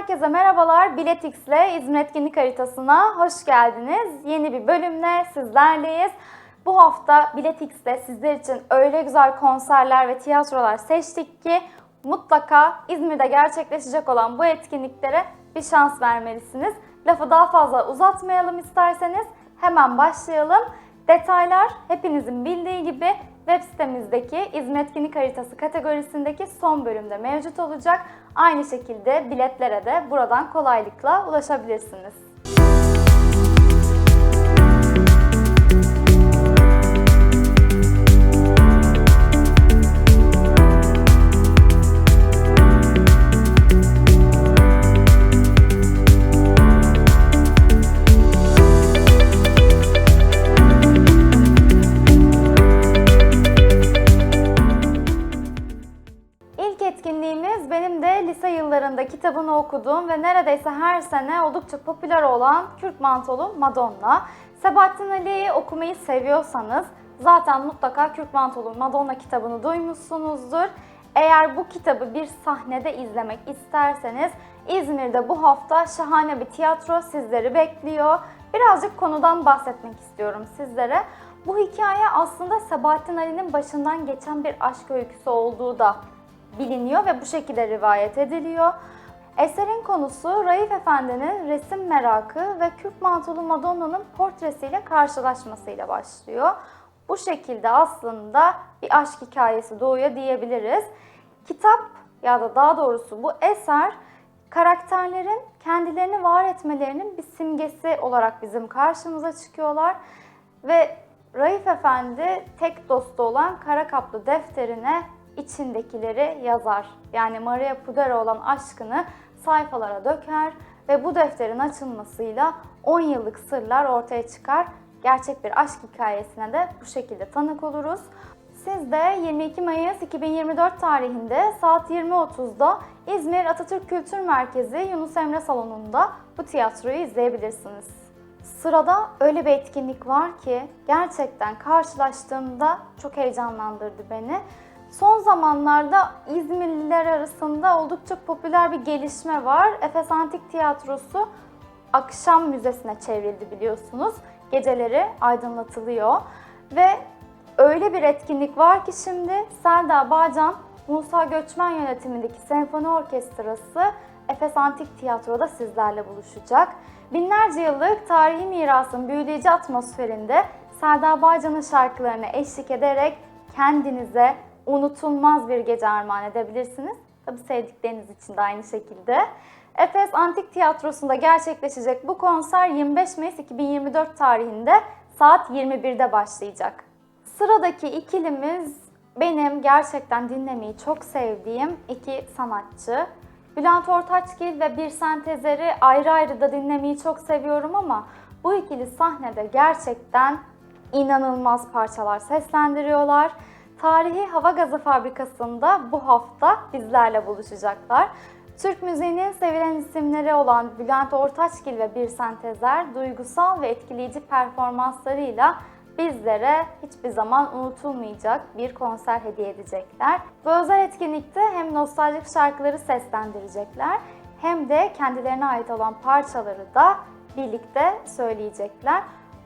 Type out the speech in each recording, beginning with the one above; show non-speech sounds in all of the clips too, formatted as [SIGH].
herkese merhabalar. Biletix ile İzmir Etkinlik Haritası'na hoş geldiniz. Yeni bir bölümle sizlerleyiz. Bu hafta Biletix'te sizler için öyle güzel konserler ve tiyatrolar seçtik ki mutlaka İzmir'de gerçekleşecek olan bu etkinliklere bir şans vermelisiniz. Lafı daha fazla uzatmayalım isterseniz hemen başlayalım. Detaylar hepinizin bildiği gibi web sitemizdeki İzmir Etkinlik Haritası kategorisindeki son bölümde mevcut olacak. Aynı şekilde biletlere de buradan kolaylıkla ulaşabilirsiniz. Okuduğum ve neredeyse her sene oldukça popüler olan Kürk Mantolu Madonna. Sebahattin Ali'yi okumayı seviyorsanız zaten mutlaka Kürk Mantolu Madonna kitabını duymuşsunuzdur. Eğer bu kitabı bir sahnede izlemek isterseniz İzmir'de bu hafta şahane bir tiyatro sizleri bekliyor. Birazcık konudan bahsetmek istiyorum sizlere. Bu hikaye aslında Sebahattin Ali'nin başından geçen bir aşk öyküsü olduğu da biliniyor ve bu şekilde rivayet ediliyor. Eserin konusu Raif Efendi'nin resim merakı ve Kürk Mantolu Madonna'nın portresiyle karşılaşmasıyla başlıyor. Bu şekilde aslında bir aşk hikayesi doğuyor diyebiliriz. Kitap ya da daha doğrusu bu eser karakterlerin kendilerini var etmelerinin bir simgesi olarak bizim karşımıza çıkıyorlar. Ve Raif Efendi tek dostu olan kara kaplı defterine içindekileri yazar. Yani Maria Puder'a olan aşkını sayfalara döker ve bu defterin açılmasıyla 10 yıllık sırlar ortaya çıkar. Gerçek bir aşk hikayesine de bu şekilde tanık oluruz. Siz de 22 Mayıs 2024 tarihinde saat 20.30'da İzmir Atatürk Kültür Merkezi Yunus Emre Salonu'nda bu tiyatroyu izleyebilirsiniz. Sırada öyle bir etkinlik var ki gerçekten karşılaştığımda çok heyecanlandırdı beni. Son zamanlarda İzmirliler arasında oldukça popüler bir gelişme var. Efes Antik Tiyatrosu akşam müzesine çevrildi biliyorsunuz. Geceleri aydınlatılıyor ve öyle bir etkinlik var ki şimdi Selda Bağcan, Musa Göçmen yönetimindeki senfoni orkestrası Efes Antik Tiyatro'da sizlerle buluşacak. Binlerce yıllık tarihi mirasın büyüleyici atmosferinde Selda Bağcan'ın şarkılarına eşlik ederek kendinize unutulmaz bir gece armağan edebilirsiniz. Tabii sevdikleriniz için de aynı şekilde. Efes Antik Tiyatrosu'nda gerçekleşecek bu konser 25 Mayıs 2024 tarihinde saat 21'de başlayacak. Sıradaki ikilimiz benim gerçekten dinlemeyi çok sevdiğim iki sanatçı. Bülent Ortaçgil ve Bir Sentezer'i ayrı ayrı da dinlemeyi çok seviyorum ama bu ikili sahnede gerçekten inanılmaz parçalar seslendiriyorlar. Tarihi Hava Gazı Fabrikası'nda bu hafta bizlerle buluşacaklar. Türk müziğinin sevilen isimleri olan Bülent Ortaçgil ve Bir Sentezer duygusal ve etkileyici performanslarıyla bizlere hiçbir zaman unutulmayacak bir konser hediye edecekler. Bu özel etkinlikte hem nostaljik şarkıları seslendirecekler hem de kendilerine ait olan parçaları da birlikte söyleyecekler.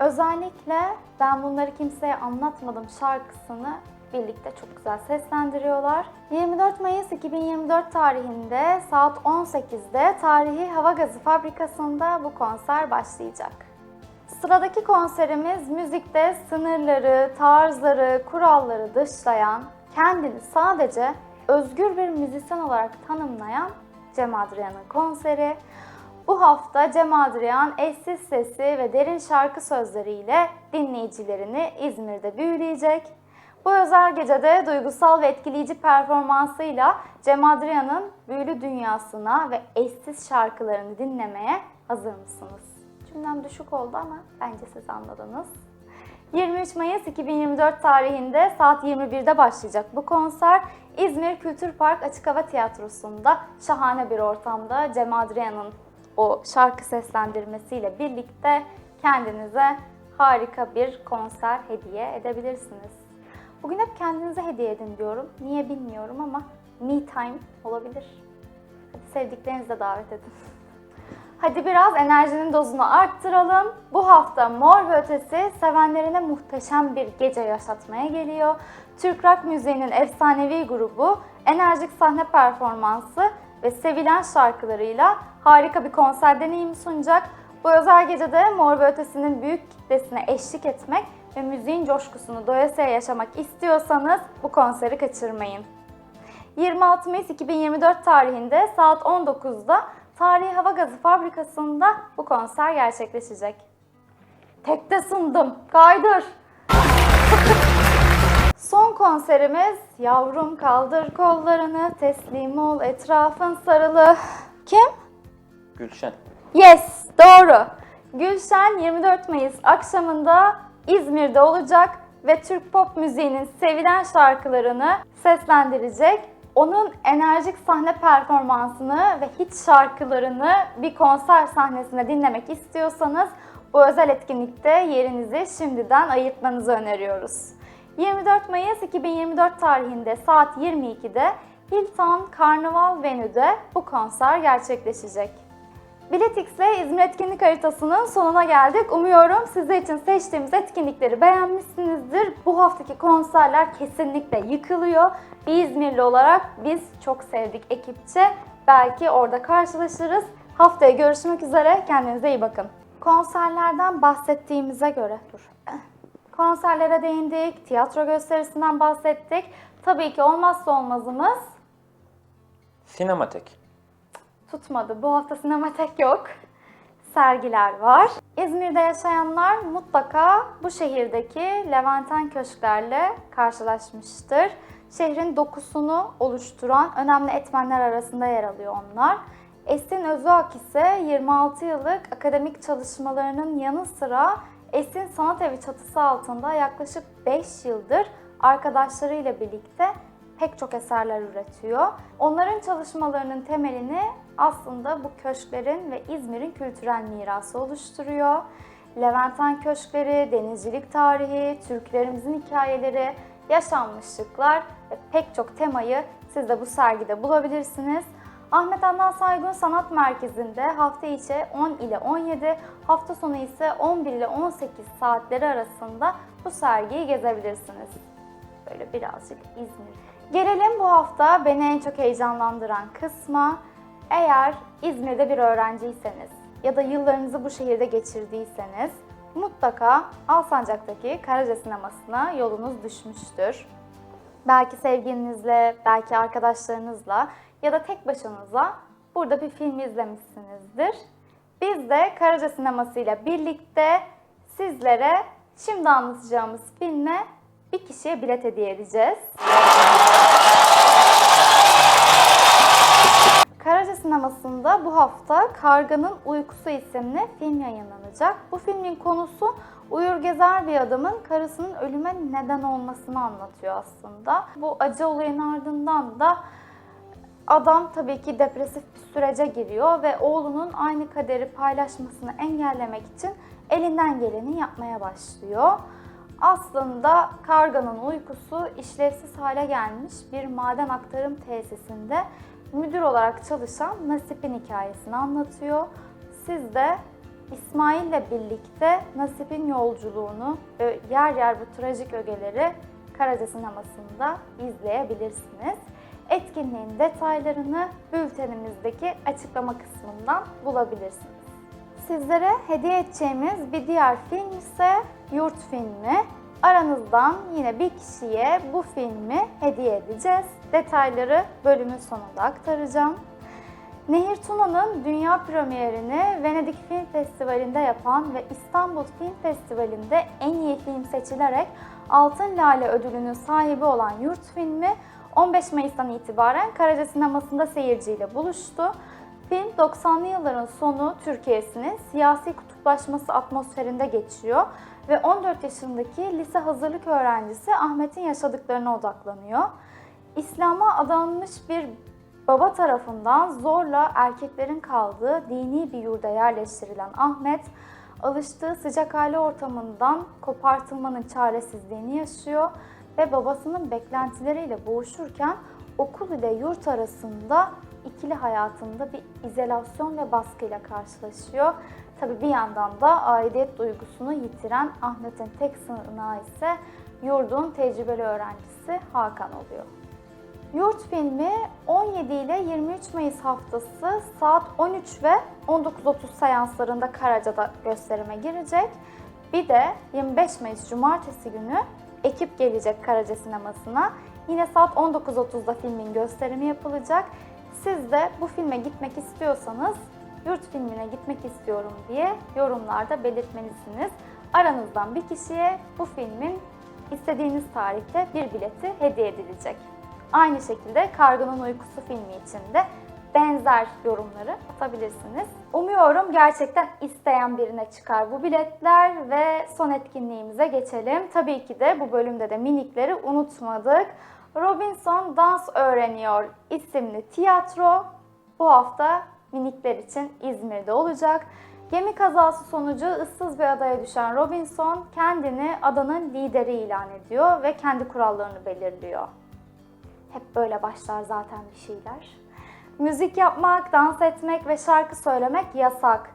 Özellikle Ben Bunları Kimseye Anlatmadım şarkısını birlikte çok güzel seslendiriyorlar. 24 Mayıs 2024 tarihinde saat 18'de Tarihi Hava Gazı Fabrikası'nda bu konser başlayacak. Sıradaki konserimiz müzikte sınırları, tarzları, kuralları dışlayan, kendini sadece özgür bir müzisyen olarak tanımlayan Cem Adrian'ın konseri. Bu hafta Cem Adrian eşsiz sesi ve derin şarkı sözleriyle dinleyicilerini İzmir'de büyüleyecek. Bu özel gecede duygusal ve etkileyici performansıyla Cem Adrian'ın büyülü dünyasına ve eşsiz şarkılarını dinlemeye hazır mısınız? Cümlem düşük oldu ama bence siz anladınız. 23 Mayıs 2024 tarihinde saat 21'de başlayacak bu konser İzmir Kültür Park Açık Hava Tiyatrosu'nda şahane bir ortamda Cem Adrian'ın o şarkı seslendirmesiyle birlikte kendinize harika bir konser hediye edebilirsiniz. Bugün hep kendinize hediye edin diyorum. Niye bilmiyorum ama me time olabilir. Hadi sevdiklerinizi davet edin. [LAUGHS] Hadi biraz enerjinin dozunu arttıralım. Bu hafta Mor ve Ötesi sevenlerine muhteşem bir gece yaşatmaya geliyor. Türk rock müziğinin efsanevi grubu enerjik sahne performansı ve sevilen şarkılarıyla harika bir konser deneyimi sunacak. Bu özel gecede Mor ve Ötesi'nin büyük kitlesine eşlik etmek ve müziğin coşkusunu doyasıya yaşamak istiyorsanız bu konseri kaçırmayın. 26 Mayıs 2024 tarihinde saat 19'da Tarihi Hava Gazı Fabrikası'nda bu konser gerçekleşecek. Tekte sundım. Kaydır. [LAUGHS] Son konserimiz Yavrum kaldır kollarını, teslim ol etrafın sarılı. Kim? Gülşen. Yes, doğru. Gülşen 24 Mayıs akşamında İzmir'de olacak ve Türk pop müziğinin sevilen şarkılarını seslendirecek. Onun enerjik sahne performansını ve hit şarkılarını bir konser sahnesinde dinlemek istiyorsanız bu özel etkinlikte yerinizi şimdiden ayırtmanızı öneriyoruz. 24 Mayıs 2024 tarihinde saat 22'de Hilton Karnaval Venü'de bu konser gerçekleşecek. Biletix'le İzmir etkinlik haritasının sonuna geldik. Umuyorum sizler için seçtiğimiz etkinlikleri beğenmişsinizdir. Bu haftaki konserler kesinlikle yıkılıyor. Bir İzmirli olarak biz çok sevdik ekipçe. Belki orada karşılaşırız. Haftaya görüşmek üzere. Kendinize iyi bakın. Konserlerden bahsettiğimize göre... Dur. Konserlere değindik, tiyatro gösterisinden bahsettik. Tabii ki olmazsa olmazımız Sinematek. Tutmadı. Bu hafta sinematek yok. Sergiler var. İzmir'de yaşayanlar mutlaka bu şehirdeki Levanten köşklerle karşılaşmıştır. Şehrin dokusunu oluşturan önemli etmenler arasında yer alıyor onlar. Esin Özüak ise 26 yıllık akademik çalışmalarının yanı sıra Esin Sanat Evi çatısı altında yaklaşık 5 yıldır arkadaşlarıyla birlikte pek çok eserler üretiyor. Onların çalışmalarının temelini aslında bu köşklerin ve İzmir'in kültürel mirası oluşturuyor. Levanten köşkleri, denizcilik tarihi, Türklerimizin hikayeleri, yaşanmışlıklar ve pek çok temayı siz de bu sergide bulabilirsiniz. Ahmet Adnan Saygun Sanat Merkezi'nde hafta içi 10 ile 17, hafta sonu ise 11 ile 18 saatleri arasında bu sergiyi gezebilirsiniz. Böyle birazcık İzmir. Gelelim bu hafta beni en çok heyecanlandıran kısma. Eğer İzmir'de bir öğrenciyseniz ya da yıllarınızı bu şehirde geçirdiyseniz mutlaka Alsancak'taki Karaca Sineması'na yolunuz düşmüştür. Belki sevgilinizle, belki arkadaşlarınızla ya da tek başınıza burada bir film izlemişsinizdir. Biz de Karaca Sineması ile birlikte sizlere şimdi anlatacağımız filme bir kişiye bilet hediye edeceğiz. Sineması'nda bu hafta Karganın Uykusu isimli film yayınlanacak. Bu filmin konusu uyur gezer bir adamın karısının ölüme neden olmasını anlatıyor aslında. Bu acı olayın ardından da adam tabii ki depresif bir sürece giriyor ve oğlunun aynı kaderi paylaşmasını engellemek için elinden geleni yapmaya başlıyor. Aslında karganın uykusu işlevsiz hale gelmiş bir maden aktarım tesisinde müdür olarak çalışan Nasip'in hikayesini anlatıyor. Siz de İsmail ile birlikte Nasip'in yolculuğunu ve yer yer bu trajik ögeleri Karaca Sineması'nda izleyebilirsiniz. Etkinliğin detaylarını bültenimizdeki açıklama kısmından bulabilirsiniz. Sizlere hediye edeceğimiz bir diğer film ise Yurt filmi. Aranızdan yine bir kişiye bu filmi hediye edeceğiz. Detayları bölümün sonunda aktaracağım. Nehir Tuna'nın dünya premierini Venedik Film Festivali'nde yapan ve İstanbul Film Festivali'nde en iyi film seçilerek Altın Lale ödülünün sahibi olan Yurt filmi 15 Mayıs'tan itibaren Karaca Sineması'nda seyirciyle buluştu. Film 90'lı yılların sonu Türkiye'sinin siyasi kutuplaşması atmosferinde geçiyor ve 14 yaşındaki lise hazırlık öğrencisi Ahmet'in yaşadıklarına odaklanıyor. İslam'a adanmış bir baba tarafından zorla erkeklerin kaldığı dini bir yurda yerleştirilen Ahmet, alıştığı sıcak aile ortamından kopartılmanın çaresizliğini yaşıyor ve babasının beklentileriyle boğuşurken okul ile yurt arasında ikili hayatında bir izolasyon ve baskıyla karşılaşıyor. Tabii bir yandan da aidiyet duygusunu yitiren Ahmet'in tek sığınağı ise yurdun tecrübeli öğrencisi Hakan oluyor. Yurt filmi 17 ile 23 Mayıs haftası saat 13 ve 19.30 seanslarında Karaca'da gösterime girecek. Bir de 25 Mayıs Cumartesi günü ekip gelecek Karaca sinemasına. Yine saat 19.30'da filmin gösterimi yapılacak. Siz de bu filme gitmek istiyorsanız yurt filmine gitmek istiyorum diye yorumlarda belirtmelisiniz. Aranızdan bir kişiye bu filmin istediğiniz tarihte bir bileti hediye edilecek. Aynı şekilde Kargının Uykusu filmi için de benzer yorumları atabilirsiniz. Umuyorum gerçekten isteyen birine çıkar bu biletler ve son etkinliğimize geçelim. Tabii ki de bu bölümde de minikleri unutmadık. Robinson Dans Öğreniyor isimli tiyatro bu hafta minikler için İzmir'de olacak. Gemi kazası sonucu ıssız bir adaya düşen Robinson kendini adanın lideri ilan ediyor ve kendi kurallarını belirliyor. Hep böyle başlar zaten bir şeyler. Müzik yapmak, dans etmek ve şarkı söylemek yasak.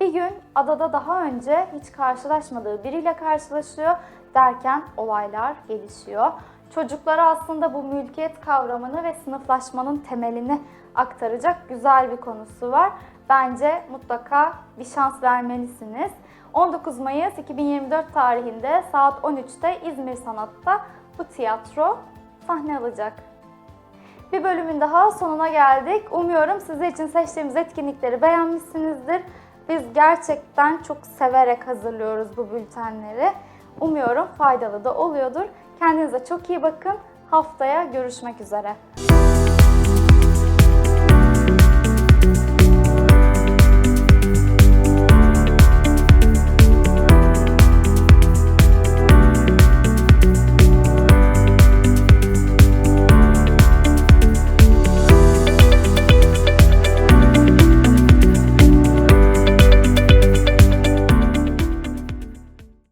Bir gün adada daha önce hiç karşılaşmadığı biriyle karşılaşıyor derken olaylar gelişiyor. Çocuklara aslında bu mülkiyet kavramını ve sınıflaşmanın temelini aktaracak güzel bir konusu var. Bence mutlaka bir şans vermelisiniz. 19 Mayıs 2024 tarihinde saat 13'te İzmir Sanat'ta bu tiyatro sahne alacak. Bir bölümün daha sonuna geldik. Umuyorum sizler için seçtiğimiz etkinlikleri beğenmişsinizdir. Biz gerçekten çok severek hazırlıyoruz bu bültenleri. Umuyorum faydalı da oluyordur. Kendinize çok iyi bakın. Haftaya görüşmek üzere.